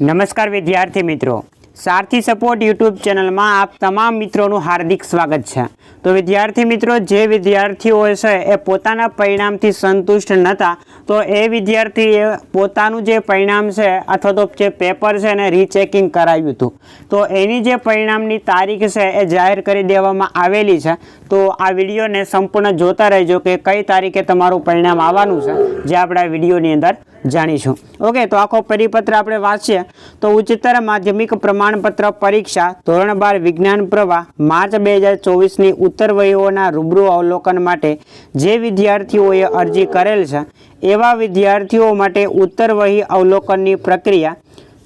નમસ્કાર વિદ્યાર્થી મિત્રો. સારથી સપોર્ટ યુટ્યુબ ચેનલમાં આપ તમામ મિત્રોનું હાર્દિક સ્વાગત છે. તો વિદ્યાર્થી મિત્રો, જે વિદ્યાર્થીઓ છે એ પોતાના પરિણામથી સંતુષ્ટ નહોતા તો એ વિદ્યાર્થીએ પોતાનું જે પરિણામ છે અથવા તો જે પેપર છે એને રીચેકિંગ કરાવ્યું હતું. તો એની જે પરિણામની તારીખ છે એ જાહેર કરી દેવામાં આવેલી છે. તો આ વિડીયોને સંપૂર્ણ જોતા રહેજો કે કઈ તારીખે તમારું પરિણામ આવવાનું છે, જે આપણે આ વિડીયોની અંદર જાણીશું. ઓકે, તો આખો પરિપત્ર આપણે વાંચીએ. તો ઉચ્ચતર માધ્યમિક પ્રમાણપત્ર પરીક્ષા ધોરણ બાર વિજ્ઞાન પ્રવાહ માર્ચ બે હજાર ચોવીસની ઉત્તર વહીઓના રૂબરૂ અવલોકન માટે જે વિદ્યાર્થીઓએ અરજી કરેલ છે, એવા વિદ્યાર્થીઓ માટે ઉત્તર વહી અવલોકનની પ્રક્રિયા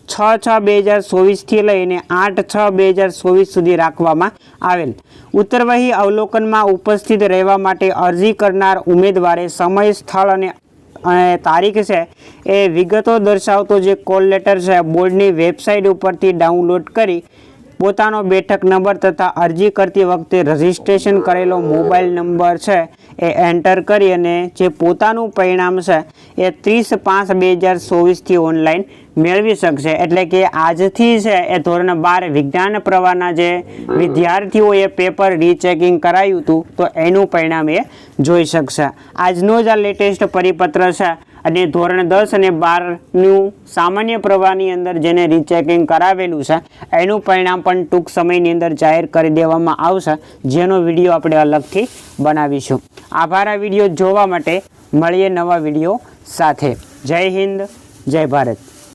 છ છ બે હજાર ચોવીસથી લઈને આઠ છ બે હજાર ચોવીસ સુધી રાખવામાં આવેલ. ઉત્તરવહી અવલોકનમાં ઉપસ્થિત રહેવા માટે અરજી કરનાર ઉમેદવારે સમય, સ્થળ અને અને તારીખ છે એ વિગતો દર્શાવતો જે કોલ લેટર છે, બોર્ડની વેબસાઇટ ઉપરથી ડાઉનલોડ કરી પોતાનો બેઠક નંબર તથા અરજી કરતી વખતે રજિસ્ટ્રેશન કરેલો મોબાઈલ નંબર છે એ એન્ટર કરી અને જે પોતાનું પરિણામ છે, એ ત્રીસ પાંચ બે હજાર ચોવીસથી ઓનલાઈન મેળવી શકશે. એટલે કે આજથી છે, એ ધોરણ બાર વિજ્ઞાન પ્રવાહના જે વિદ્યાર્થીઓએ પેપર રીચેકિંગ કરાયું હતું, તો એનું પરિણામ એ જોઈ શકશે. આજનો જ આ લેટેસ્ટ પરિપત્ર છે, અને ધોરણ દસ અને બારનું સામાન્ય પ્રવાહની અંદર જેને રીચેકિંગ કરાવેલું છે, એનું પરિણામ પણ ટૂંક સમયની અંદર જાહેર કરી દેવામાં આવશે. જેનો વીડિયો આપણે અલગથી બનાવીશું. આભાર આ વીડિયો જોવા માટે મળીએ નવા વીડિયો સાથે. જય હિન્દ જય ભારત.